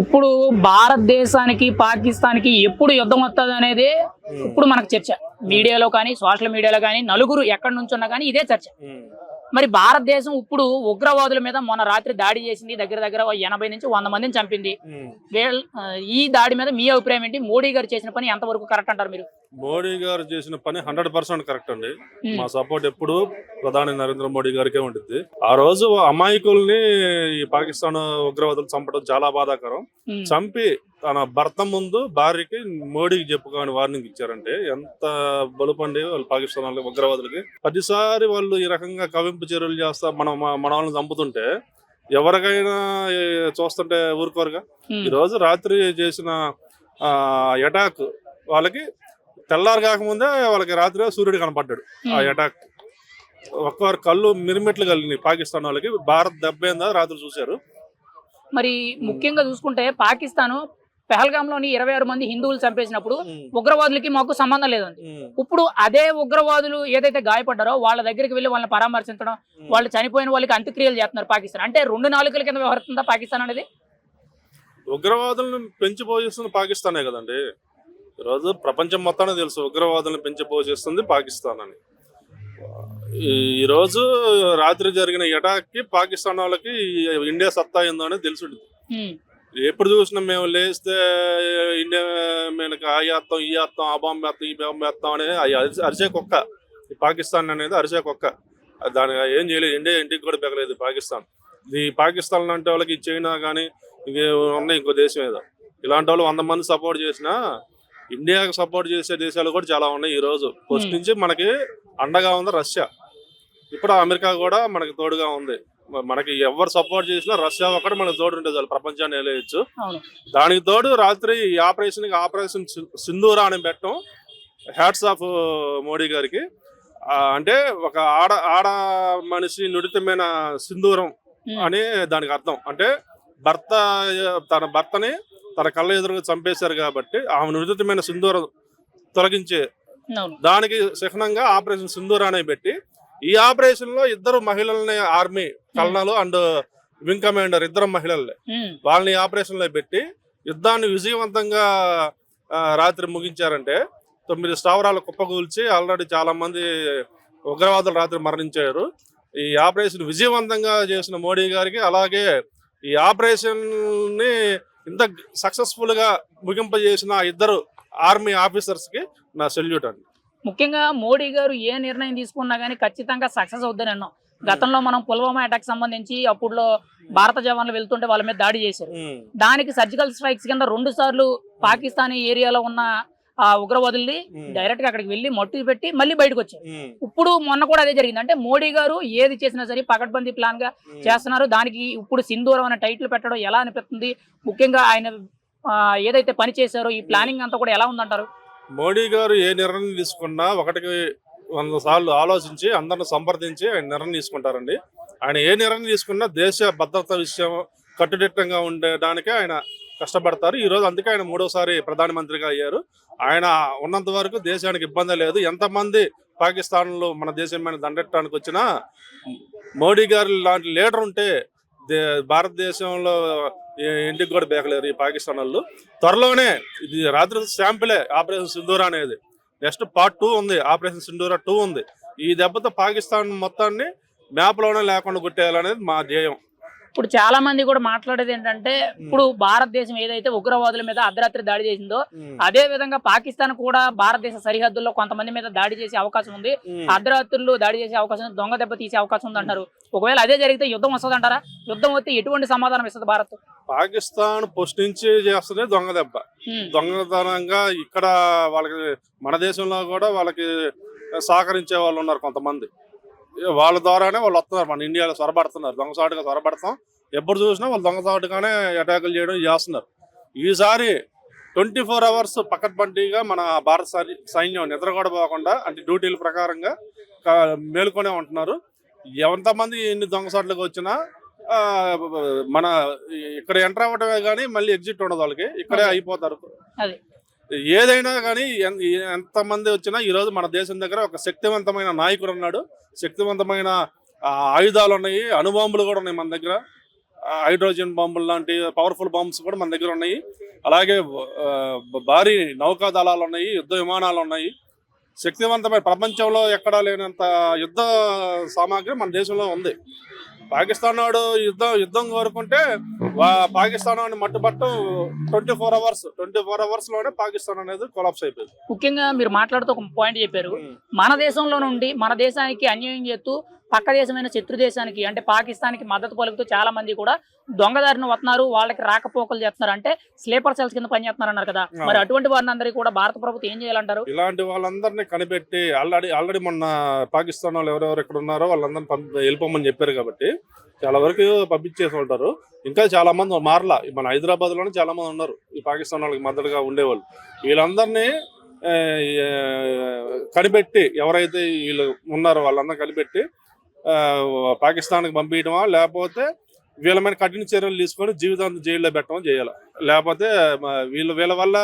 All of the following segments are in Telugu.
ఇప్పుడు భారతదేశానికి పాకిస్తాన్కి ఎప్పుడు యుద్ధం వస్తుంది అనేది ఇప్పుడు మనకు చర్చ. మీడియాలో కానీ సోషల్ మీడియాలో కానీ నలుగురు ఎక్కడి నుంచి ఉన్నా కానీ ఇదే చర్చ. మరి భారతదేశం ఇప్పుడు ఉగ్రవాదుల మీద మొన్న రాత్రి దాడి చేసింది దగ్గర దగ్గర ఎనభై నుంచి వంద మందిని చంపింది. ఈ దాడి మీద మీ అభిప్రాయం ఏంటి? మోడీ గారు చేసిన పని ఎంతవరకు కరెక్ట్ అంటారు మీరు? మోడీ గారు చేసిన పని హండ్రెడ్ పర్సెంట్ కరెక్ట్ అండి. మా సపోర్ట్ ఎప్పుడు ప్రధాని నరేంద్ర మోడీ గారికే ఉంటుంది ఆ రోజు అమాయకుల్ని ఈ పాకిస్తాన్ ఉగ్రవాదులు చంపడం చాలా బాధాకరం. చంపి తన భర్త ముందు భార్యకి మోడీకి చెప్పుకొని వార్నింగ్ ఇచ్చారంటే ఎంత బలుపండి వాళ్ళు పాకిస్తాన్ వాళ్ళకి ఉగ్రవాదులకి. ప్రతిసారి వాళ్ళు ఈ రకంగా కవింపు చర్యలు చేస్తా మన మన వాళ్ళని చంపుతుంటే ఎవరికైనా చూస్తుంటే ఊరుకోరుగా? ఉమ్, ఈ రోజు రాత్రి చేసిన అటాక్ వాళ్ళకి తెల్లారు కాకముందే వాళ్ళకి రాత్రి సూర్యుడు కనపడ్డాడు ఆ. అటాక్ ఒక్కవారు కళ్ళు మిరిమెట్లు కలిగినాయి పాకిస్తాన్ వాళ్ళకి. భారత్ దెబ్బైందా రాత్రి చూశారు. మరి ముఖ్యంగా చూసుకుంటే పాకిస్తాన్ పెహల్గాంలోని ఇరవై ఆరు మంది హిందువులు చంపేసినప్పుడు ఉగ్రవాదులకి మాకు సంబంధం లేదండి. ఇప్పుడు అదే ఉగ్రవాదులు ఏదైతే గాయపడ్డారో వాళ్ళ దగ్గరికి వెళ్ళి వాళ్ళని పరామర్శించడం వాళ్ళు చనిపోయిన వాళ్ళకి అంత్యక్రియలు చేస్తున్నారు పాకిస్తాన్. అంటే రెండు నాలుగుల కింద వ్యవహరిస్తుందా పాకిస్తాన్ అనేది? ఉగ్రవాదులను పెంచి పోషిస్తుంది పాకిస్తానే కదండి. ఈరోజు ప్రపంచం మొత్తాన్ని తెలుసు ఉగ్రవాదులను పెంచి పోషిస్తుంది పాకిస్తాన్ అని. ఈ- ఈరోజు రాత్రి జరిగిన అటాక్కి పాకిస్తాన్ వాళ్ళకి ఇండియా సత్తా ఏందో అనేది తెలిసి ఎప్పుడు చూసినా మేము లేస్తే ఇండియా మీదకి ఆ వేస్తాం ఈ వేస్తాం ఆ బాంబు వేస్తాం ఈ బాంబు వేస్తాం అనేది అరిసే- కుక్క. ఈ పాకిస్తాన్ అనేది అరిసే కుక్క. దాని ఏం చేయలేదు. ఇండియా ఇంటికి కూడా పెగలేదు పాకిస్తాన్. ఈ పాకిస్తాన్ లాంటి వాళ్ళకి చైనా కానీ ఇంకే ఉన్నాయి ఇంకో దేశం ఏదో. ఇలాంటి వాళ్ళు వంద మంది సపోర్ట్ చేసినా ఇండియాకి సపోర్ట్ చేసే దేశాలు కూడా చాలా ఉన్నాయి ఈ రోజు. ఫస్ట్. నుంచి మనకి అండగా ఉంది రష్యా. ఇప్పుడు అమెరికా కూడా మనకి తోడుగా ఉంది. మనకి ఎవరు సపోర్ట్ చేసినా రష్యా ఒకటి మనకు తోడు ఉంటుంది చాలు ప్రపంచాన్ని వెళ్ళేయచ్చు దానికి తోడు రాత్రి ఈ ఆపరేషన్ ఆపరేషన్ సింధూరా అని పెట్టడం హ్యాట్స్ ఆఫ్ మోడీ గారికి. అంటే ఒక ఆడ ఆడ మనిషి నుడితమైన సింధూరం అని దానికి అర్థం. అంటే భర్త తన భర్తని తన కళ్ళ ఎదురుగా చంపేశారు కాబట్టి ఆమె నుడితమైన సింధూరం తొలగించే దానికి చిహ్నంగా ఆపరేషన్ సింధూరా అని పెట్టి ఈ ఆపరేషన్లో ఇద్దరు మహిళల్ని army colonel and wing commander ఇద్దరు మహిళల్ని ఉమ్, వాళ్ళని ఆపరేషన్లో పెట్టి యుద్ధాన్ని విజయవంతంగా రాత్రి ముగించారంటే తొమ్మిది స్థావరాలు కుప్పకూల్చి ఆల్రెడీ చాలా మంది ఉగ్రవాదులు రాత్రి మరణించారు. ఈ ఆపరేషన్ విజయవంతంగా చేసిన మోడీ గారికి అలాగే ఈ ఆపరేషన్ని ఇంత సక్సెస్ఫుల్గా ముగింపజేసిన ఇద్దరు ఆర్మీ ఆఫీసర్స్కి నా సెల్యూట్ అండి. ముఖ్యంగా మోడీ గారు ఏ నిర్ణయం తీసుకున్నా కానీ ఖచ్చితంగా సక్సెస్ అవుద్దని అన్నాం. గతంలో మనం పుల్వామా అటాక్ సంబంధించి అప్పుడులో భారత జవాన్లు వెళ్తుంటే వాళ్ళ మీద దాడి చేశారు. దానికి సర్జికల్ స్ట్రైక్స్ కింద రెండు సార్లు పాకిస్తానీ ఏరియాలో ఉన్న ఆ ఉగ్రవాదుల్ని డైరెక్ట్గా అక్కడికి వెళ్ళి మట్టు పెట్టి మళ్ళీ బయటకు వచ్చారు. ఇప్పుడు మొన్న కూడా అదే జరిగింది. అంటే మోడీ గారు ఏది చేసినా సరే పకడ్బందీ ప్లాన్గా చేస్తున్నారు. దానికి ఇప్పుడు సింధూరం అనే టైటిల్ పెట్టడం ఎలా అనిపిస్తుంది? ముఖ్యంగా ఆయన ఏదైతే పని చేశారో ఈ ప్లానింగ్ అంతా కూడా ఎలా ఉందంటారు? మోడీ గారు ఏ నిర్ణయం తీసుకున్నా ఒకటికి వంద సార్లు ఆలోచించి అందరిని సంప్రదించి ఆయన నిర్ణయం తీసుకుంటారండి. ఆయన ఏ నిర్ణయం తీసుకున్నా దేశ భద్రత విషయం కట్టుదిట్టంగా ఉండడానికే ఆయన కష్టపడతారు. ఈ రోజు అందుకే ఆయన మూడోసారి ప్రధానమంత్రిగా అయ్యారు. ఆయన ఉన్నంత వరకు దేశానికి ఇబ్బంది లేదు. ఎంతమంది పాకిస్తాన్లో మన దేశం మీద దండెట్టడానికి వచ్చినా మోడీ గారు లాంటి లీడర్ ఉంటే దే భారతదేశంలో ఇంటికి కూడా బేకలేరు ఈ పాకిస్తాన్ వాళ్ళు. త్వరలోనే ఇది రాత్రి శాంపులే ఆపరేషన్ సింధూరా అనేది. నెక్స్ట్ పార్ట్ టూ ఉంది ఆపరేషన్ సింధూరా టూ ఉంది. ఈ దెబ్బతో పాకిస్తాన్ మొత్తాన్ని మ్యాప్లోనే లేకుండా కొట్టేయాలనేది మా ధ్యేయం. ఇప్పుడు చాలా మంది కూడా మాట్లాడేది ఏంటంటే ఇప్పుడు భారతదేశం ఏదైతే ఉగ్రవాదుల మీద అర్ధరాత్రి దాడి చేసిందో అదే విధంగా పాకిస్తాన్ కూడా భారతదేశ సరిహద్దుల్లో కొంతమంది మీద దాడి చేసే అవకాశం ఉంది. అర్ధరాత్రుల్లో దాడి చేసే అవకాశం ఉంది దొంగ దెబ్బ తీసే అవకాశం ఉంది అంటారు. ఒకవేళ అదే జరిగితే యుద్ధం వస్తుంది అంటారా? యుద్ధం వస్తే ఎటువంటి సమాధానం ఇస్తుంది భారత్? పాకిస్తాన్ పోస్ట్ నుంచి చేస్తుంది దొంగ దెబ్బ. దొంగతనంగా ఇక్కడ వాళ్ళకి మన దేశంలో కూడా వాళ్ళకి సహకరించే వాళ్ళు ఉన్నారు కొంతమంది. వాళ్ళ ద్వారానే వాళ్ళు వస్తున్నారు. మన ఇండియాలో సొరబడుతున్నారు. దొంగసాటుగా సొరబడతాం. ఎప్పుడు చూసినా వాళ్ళు దొంగసాటుగానే అటాకులు చేయడం చేస్తున్నారు. ఈసారి ట్వంటీ ఫోర్ అవర్స్ పకడ్బందీగా మన భారత సైన్యం నిద్ర కూడా పోకుండా అంటే డ్యూటీల ప్రకారంగా మేలుకొనే ఉంటున్నారు. ఎంతమంది ఎన్ని దొంగసాట్లకు వచ్చినా మన ఇక్కడ ఎంటర్ అవ్వటమే కానీ మళ్ళీ ఎగ్జిట్ ఉండదు వాళ్ళకి. ఇక్కడే. అయిపోతారు. ఏదైనా కానీ ఎంతమంది వచ్చినా ఈరోజు మన దేశం దగ్గర ఒక శక్తివంతమైన నాయకుడు ఉన్నాడు. శక్తివంతమైన ఆయుధాలు ఉన్నాయి అణుబాంబులు కూడా ఉన్నాయి మన దగ్గర. హైడ్రోజన్ బాంబులు లాంటి పవర్ఫుల్ బాంబ్స్ కూడా మన దగ్గర ఉన్నాయి. అలాగే భారీ నౌకా దళాలు ఉన్నాయి యుద్ధ విమానాలు ఉన్నాయి. శక్తివంతమైన ప్రపంచంలో ఎక్కడా లేనంత యుద్ధ సామాగ్రి మన దేశంలో ఉంది. పాకిస్తాన్ వాడు యుద్ధం యుద్ధం కోరుకుంటే పాకిస్తాన్ వాడిని మట్టుబట్టం twenty four hours twenty four అవర్స్లోనే Pakistan అనేది కొలాప్స్ అయిపోయింది. ముఖ్యంగా మీరు మాట్లాడుతూ ఒక పాయింట్ చెప్పారు. మన దేశంలో నుండి మన దేశానికి అన్యాయం చేస్తూ పక్క దేశమైన శత్రు దేశానికి అంటే పాకిస్తాన్కి మద్దతు పలుకుతూ చాలా మంది కూడా దొంగదారిని వస్తున్నారు వాళ్ళకి రాకపోకలు చేస్తున్నారు. అంటే స్లీపర్ సెల్స్ కింద పనిచేస్తున్నారు అన్నారు కదా. మరి అటువంటి వారిని అందరికీ కూడా భారత ప్రభుత్వం ఏం చేయాలంటారు? ఇలాంటి వాళ్ళందరినీ కనిపెట్టి ఆల్రెడీ ఆల్రెడీ మొన్న పాకిస్తాన్ వాళ్ళు ఎవరెవరు ఇక్కడ ఉన్నారో వాళ్ళందరినీ పంపి వెళ్ళిపోమని చెప్పారు కాబట్టి చాలా వరకు పంపించేసి ఉంటారు. ఇంకా చాలా మంది మారలా. మన హైదరాబాద్లోనే చాలా మంది ఉన్నారు. ఈ పాకిస్తాన్ వాళ్ళకి మద్దతుగా ఉండేవాళ్ళు. వీళ్ళందరినీ కనిపెట్టి ఎవరైతే వీళ్ళు ఉన్నారో వాళ్ళందరూ కనిపెట్టి పాకిస్తాన్కి పంపించడమా లేకపోతే వీళ్ళ మీద కఠిన చర్యలు తీసుకొని జీవితాంతం జైల్లో పెట్టడం చేయాలి? లేకపోతే వీళ్ళ వీళ్ళ వల్ల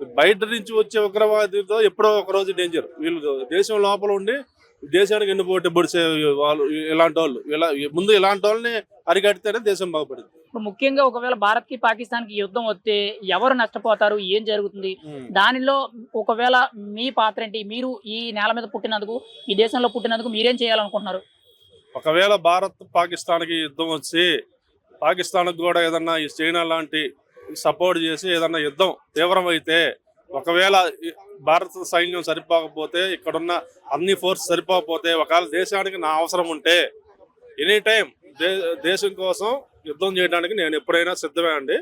బయట నుంచి వచ్చే ఉగ్రవాదితో ఎప్పుడో ఒక రోజు డేంజర్ వీళ్ళు దేశం లోపల ఉండి దేశానికి ఎన్నుపోటీ పొడిచే వాళ్ళు ఇలాంటి వాళ్ళు ఇలా ముందు ఇలాంటి వాళ్ళని అరికడితేనే దేశం బాగుపడింది ఇప్పుడు ముఖ్యంగా ఒకవేళ భారత్కి పాకిస్తాన్కి యుద్ధం వస్తే ఎవరు నష్టపోతారు? ఏం జరుగుతుంది? దానిలో ఒకవేళ మీ పాత్ర ఏంటి? మీరు ఈ నేల మీద పుట్టినందుకు ఈ దేశంలో పుట్టినందుకు మీరేం చేయాలనుకుంటున్నారు? ఒకవేళ భారత్ పాకిస్తాన్కి యుద్ధం వచ్చి పాకిస్తాన్కి కూడా ఏదన్నా ఈ చైనా లాంటి సపోర్ట్ చేసి ఏదన్నా యుద్ధం తీవ్రమైతే ఒకవేళ భారత సైన్యం సరిపోకపోతే ఇక్కడున్న అన్ని ఫోర్స్ సరిపోకపోతే ఒకవేళ దేశానికి నా అవసరం ఉంటే ఎనీ టైం దే దేశం కోసం యుద్ధం చేయడానికి నేను ఎప్పుడైనా సిద్ధమే అండి.